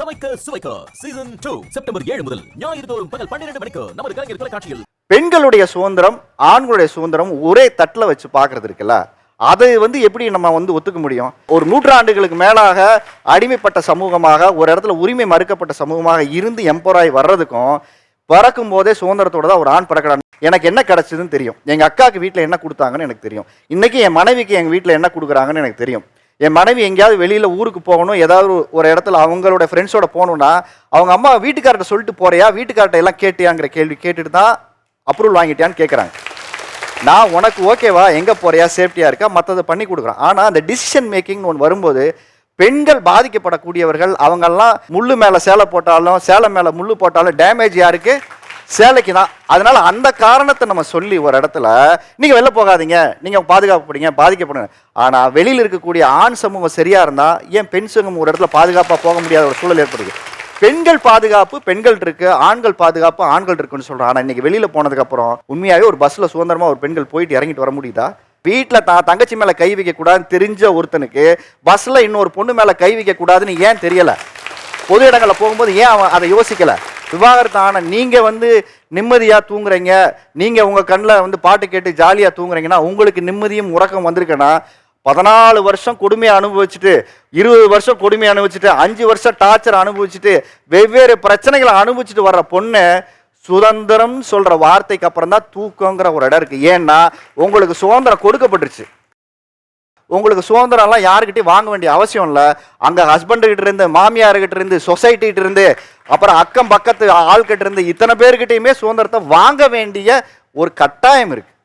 சமைக்க சுவைக்க season two September ஏழு முதல் ஞாயிறு தோறும் பகல் பன்னிரண்டு மணிக்கு நமது கலைஞர் தொலைக்காட்சியில் பெண்களுடைய சுதந்திரம் ஆண்களுடைய சுதந்திரம் ஒரே தட்டில் வச்சு பார்க்கறது இருக்குல்ல? அதை வந்து எப்படி நம்ம வந்து ஒத்துக்க முடியும்? ஒரு நூற்றாண்டுகளுக்கு மேலாக அடிமைப்பட்ட சமூகமாக ஒரு இடத்துல உரிமை மறுக்கப்பட்ட சமூகமாக இருந்து எம்பராய் வர்றதுக்கும் பறக்கும் போதே சுதந்திரத்தோட தான் ஒரு ஆண் பிறக்கிறான். எனக்கு என்ன கிடைச்சதுன்னு தெரியும். எங்கள் அக்காவுக்கு வீட்டில் என்ன கொடுத்தாங்கன்னு எனக்கு தெரியும். இன்றைக்கி என் மனைவிக்கு எங்கள் வீட்டில் என்ன கொடுக்குறாங்கன்னு எனக்கு தெரியும். என் மனைவி எங்கேயாவது வெளியில் ஊருக்கு போகணும் ஏதாவது ஒரு- இடத்துல அவங்களோட ஃப்ரெண்ட்ஸோட போகணும்னா அவங்க அம்மா வீட்டுக்கார்ட்ட சொல்லிட்டு போறியா வீட்டுக்கார்ட்ட எல்லாம் கேட்டியாங்கிற கேள்வி கேட்டுட்டு தான் அப்ரூவல் வாங்கிட்டியான்னு கேட்குறாங்க நான் உனக்கு ஓகேவா எங்கே போறியா சேஃப்டியாக இருக்கா மற்றதை பண்ணி கொடுக்குறேன். ஆனால் அந்த டிசிஷன் மேக்கிங்னு ஒன்று வரும்போது பெண்கள் பாதிக்கப்படக்கூடியவர்கள் அவங்கெல்லாம் முள்ளு மேலே சேலை போட்டாலும் சேலை மேலே முள்ளு போட்டாலும் டேமேஜ் யாருக்கு? சேலைக்கு தான் அதனால அந்த காரணத்தை நம்ம சொல்லி ஒரு இடத்துல நீங்கள் வெளில போகாதீங்க. நீங்கள் பாதுகாப்புப்படுங்க பாதிக்கப்படுங்க. ஆனால் வெளியில் இருக்கக்கூடிய ஆண் சமூகம் சரியாக இருந்தால் ஏன் பெண் சமூகம் ஒரு இடத்துல பாதுகாப்பாக போக முடியாத ஒரு சூழல் ஏற்படுது? பெண்கள் பாதுகாப்பு பெண்கள் இருக்கு ஆண்கள் பாதுகாப்பு ஆண்கள் இருக்குன்னு சொல்றான் ஆனா இன்னைக்கு வெளியில போனதுக்கு அப்புறம் உண்மையாவே ஒரு பஸ்ல சுதந்திரமா ஒரு பெண்கள் போயிட்டு இறங்கிட்டு வர முடியுதா? வீட்டில் தான் தங்கச்சி மேலே கை வைக்க கூடாதுன்னு தெரிஞ்ச ஒருத்தனுக்கு பஸ்ஸில் இன்னொரு பொண்ணு மேலே கை வைக்க கூடாதுன்னு ஏன் தெரியல? பொது இடங்களில் போகும்போது ஏன் அவன் அதை யோசிக்கலை? விவாகரத்து ஆனால் நீங்கள் வந்து நிம்மதியாக தூங்குறீங்க நீங்கள் உங்கள் கண்ணில் வந்து பாட்டு கேட்டு ஜாலியாக தூங்குறீங்கன்னா உங்களுக்கு நிம்மதியும் உறக்கம் வந்திருக்குன்னா பதினாலு வருஷம் கொடுமையை அனுபவிச்சுட்டு இருபது வருஷம் கொடுமையை அனுபவிச்சுட்டு அஞ்சு வருஷம் டார்ச்சர் அனுபவிச்சுட்டு வெவ்வேறு பிரச்சனைகளை அனுபவிச்சுட்டு வர்ற பொண்ணு சுதந்திரம் சொல்கிற வார்த்தைக்கு அப்புறம் தான் தூக்கங்கிற ஒரு இடம் இருக்குது ஏன்னா உங்களுக்கு சுதந்திரம் கொடுக்கப்பட்டுருச்சு. உங்களுக்கு சுதந்திரம்லாம் யாருக்கிட்டையும் வாங்க வேண்டிய அவசியம் இல்லை. அங்கே ஹஸ்பண்டுக்கிட்ட இருந்து மாமியார்கிட்ட இருந்து சொசைட்டிகிட்ட இருந்து அப்புறம் அக்கம் பக்கத்து ஆள்கிட்ட இருந்து இத்தனை பேர்கிட்டையுமே சுதந்திரத்தை வாங்க வேண்டிய ஒரு கட்டாயம் இருக்குது